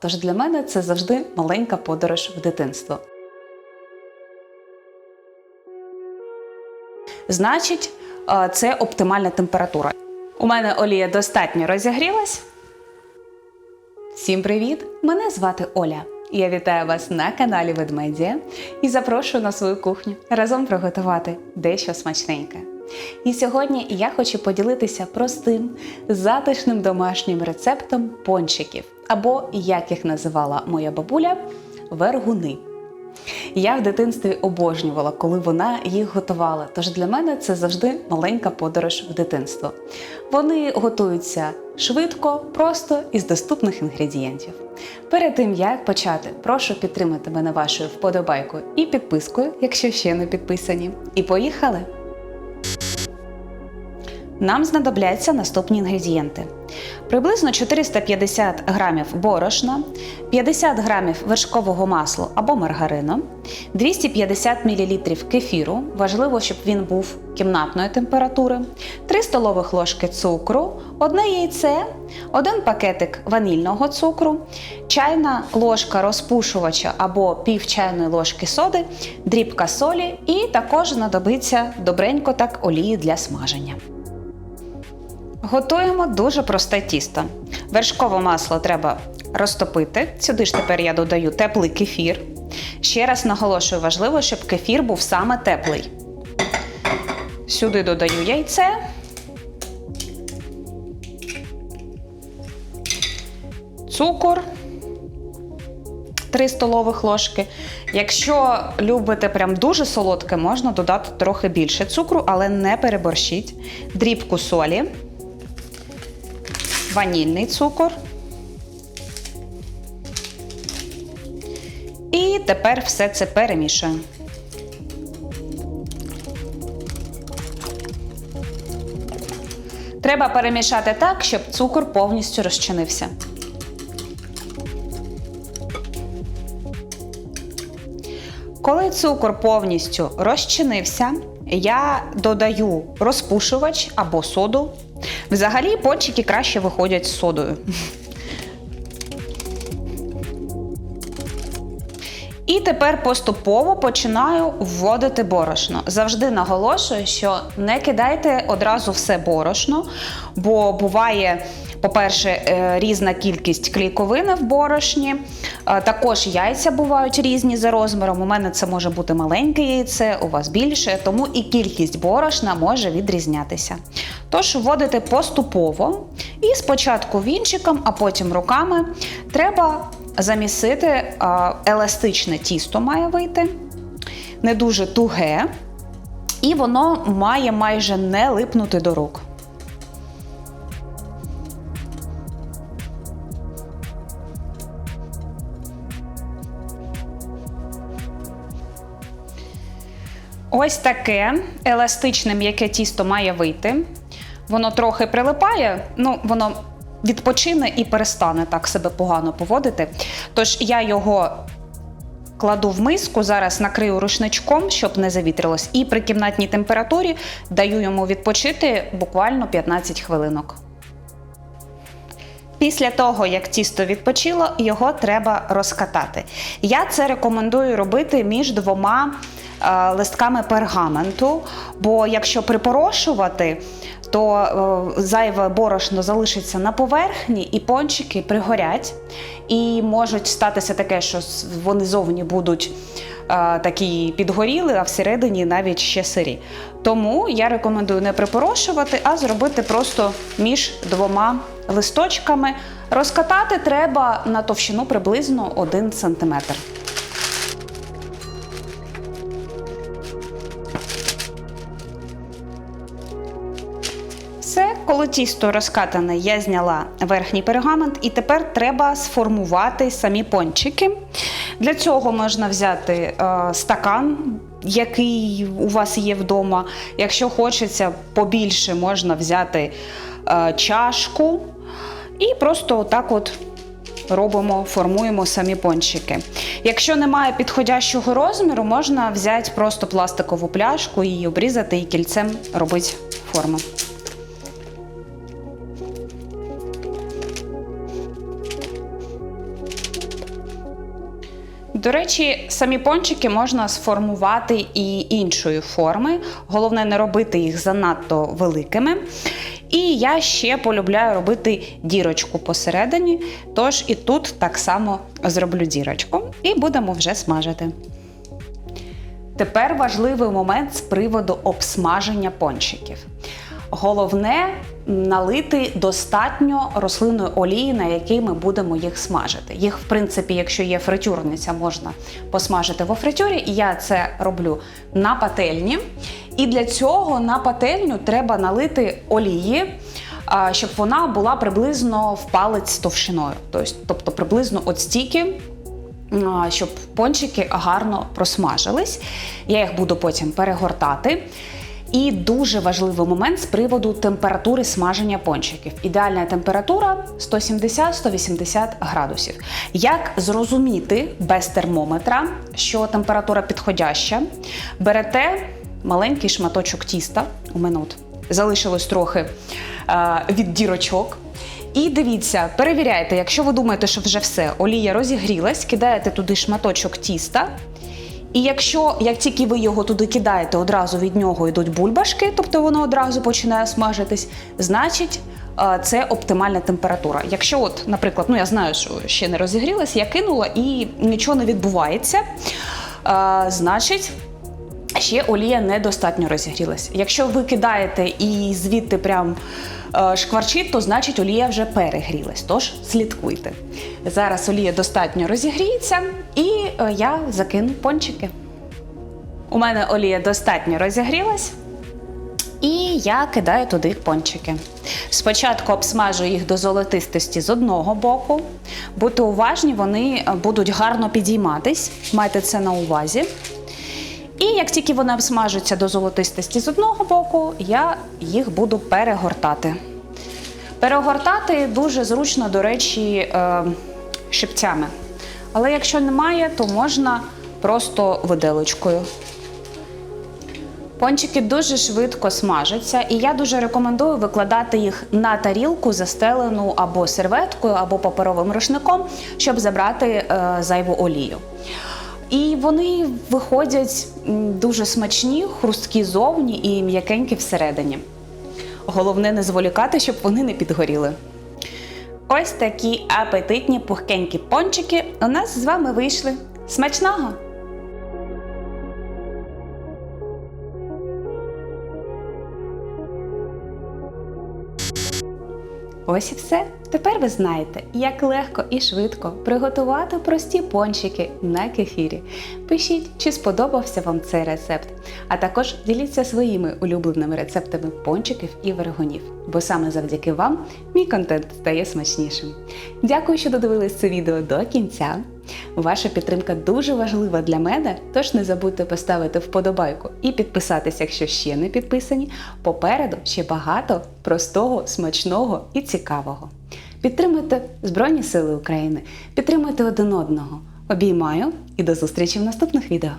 Тож для мене це завжди маленька подорож в дитинство. Значить, е, це оптимальна температура. У мене олія достатньо розігрілась. Всім привіт! Мене звати Оля. Я вітаю вас на каналі Ведмедія і запрошую на свою кухню разом приготувати дещо смачненьке. І сьогодні я хочу поділитися простим, затишним домашнім рецептом пончиків, або, як їх називала моя бабуля, вергуни. Я в дитинстві обожнювала, коли вона їх готувала. Тож для мене це завжди маленька подорож в дитинство. Вони готуються швидко, просто із доступних інгредієнтів. Перед тим як почати, прошу підтримати мене вашою вподобайкою і підпискою, якщо ще не підписані. І поїхали! Нам знадобляться наступні інгредієнти: приблизно 450 грамів борошна, 50 грамів вершкового масла або маргарину, 250 мл кефіру. Важливо, щоб він був кімнатної температури, 3 столових ложки цукру, одне яйце, один пакетик ванільного цукру, чайна ложка розпушувача або пів чайної ложки соди, дрібка солі і також знадобиться добренько так олії для смаження. Готуємо дуже просте тісто. Вершкове масло треба розтопити. Сюди ж тепер я додаю теплий кефір. Ще раз наголошую, важливо, щоб кефір був саме теплий. Сюди додаю яйце. Цукор 3 столових ложки. Якщо любите прям дуже солодке, можна додати трохи більше цукру, але не переборщіть. Дрібку солі ванільний цукор. І тепер все це перемішуємо. Треба перемішати так, щоб цукор повністю розчинився. Коли цукор повністю розчинився, я додаю розпушувач або соду. Взагалі пончики краще виходять з содою. І тепер поступово починаю вводити борошно. Завжди наголошую, що не кидайте одразу все борошно, бо буває, по-перше, е, різна кількість клейковини в борошні. Е, Також яйця бувають різні за розміром. У мене це може бути маленьке яйце, у вас більше, тому і кількість борошна може відрізнятися. Тож вводите поступово і спочатку вінчиком, а потім руками треба замісити еластичне тісто має вийти, не дуже туге, і воно має майже не липнути до рук. Ось таке еластичне м'яке тісто має вийти. Воно трохи прилипає, ну воно відпочине і перестане так себе погано поводити. Тож я його кладу в миску, зараз накрию рушничком, щоб не завітрилось, і при кімнатній температурі даю йому відпочити буквально 15 хвилинок. Після того, як тісто відпочило, його треба розкатати. Я це рекомендую робити між двома е, листками пергаменту, бо якщо припорошувати, то е, зайве борошно залишиться на поверхні, і пончики пригорять. І можуть статися таке, що вони зовні будуть е, такі підгоріли, а всередині навіть ще сирі. Тому я рекомендую не припорошувати, а зробити просто між двома листочками. Розкатати треба на товщину приблизно 1 см. Коли тісто розкатане, я зняла верхній пергамент, і тепер треба сформувати самі пончики. Для цього можна взяти е, стакан, який у вас є вдома. Якщо хочеться побільше, можна взяти е, чашку і просто отак от. Робимо, формуємо самі пончики. Якщо немає підходящого розміру, можна взяти просто пластикову пляшку, її обрізати і кільцем робити форму. До речі, самі пончики можна сформувати і іншої форми. Головне не робити їх занадто великими. І я ще полюбляю робити дірочку посередині, тож і тут так само зроблю дірочку і будемо вже смажити. Тепер важливий момент з приводу обсмаження пончиків. Головне налити достатньо рослинної олії, на якій ми будемо їх смажити. Їх, в принципі, якщо є фритюрниця, можна посмажити во фритюрі. І я це роблю на пательні. І для цього на пательню треба налити олії, щоб вона була приблизно в палець товщиною. Тобто, тобто приблизно от стільки щоб пончики гарно просмажились. Я їх буду потім перегортати. І дуже важливий момент з приводу температури смаження пончиків. Ідеальна температура 170-180 градусів. Як зрозуміти без термометра, що температура підходяща? Берете маленький шматочок тіста. У мене от залишилось трохи е, від дірочок. І дивіться, перевіряйте, якщо ви думаєте, що вже все, олія розігрілась, кидаєте туди шматочок тіста. І якщо як тільки ви його туди кидаєте, одразу від нього йдуть бульбашки, тобто воно одразу починає смажитись, значить е, це оптимальна температура. Якщо, от, наприклад, ну я знаю, що ще не розігрілась, я кинула і нічого не відбувається, е, значить. Ще олія недостатньо розігрілась. Якщо ви кидаєте і звідти прям шкварчить, то значить олія вже перегрілась. Тож слідкуйте. Зараз олія достатньо розігріється, і е, я закину пончики. У мене олія достатньо розігрілась. І я кидаю туди пончики. Спочатку обсмажую їх до золотистості з одного боку. Будьте уважні, вони е, будуть гарно підійматись. Майте це на увазі. І як тільки вони обсмажуться до золотистості з одного боку, я їх буду перегортати. Перегортати дуже зручно, до речі, е, щипцями. Але якщо немає, то можна просто виделочкою. Пончики дуже швидко смажаться, і я дуже рекомендую викладати їх на тарілку, застелену або серветкою, або паперовим рушником, щоб забрати е, зайву олію. І вони виходять дуже смачні, хрусткі зовні і м'якенькі всередині. Головне не зволікати, щоб вони не підгоріли. Ось такі апетитні пухкенькі пончики у нас з вами вийшли. Смачного! Ось і все. Тепер ви знаєте, як легко і швидко приготувати прості пончики на кефірі. Пишіть, чи сподобався вам цей рецепт. А також діліться своїми улюбленими рецептами пончиків і вергонів, бо саме завдяки вам мій контент стає смачнішим. Дякую, що додивились це відео до кінця. Ваша підтримка дуже важлива для мене, тож не забудьте поставити вподобайку і підписатися, якщо ще не підписані. Попереду ще багато простого, смачного і цікавого. Підтримуйте Збройні Сили України, підтримуйте один одного. Обіймаю і до зустрічі в наступних відео.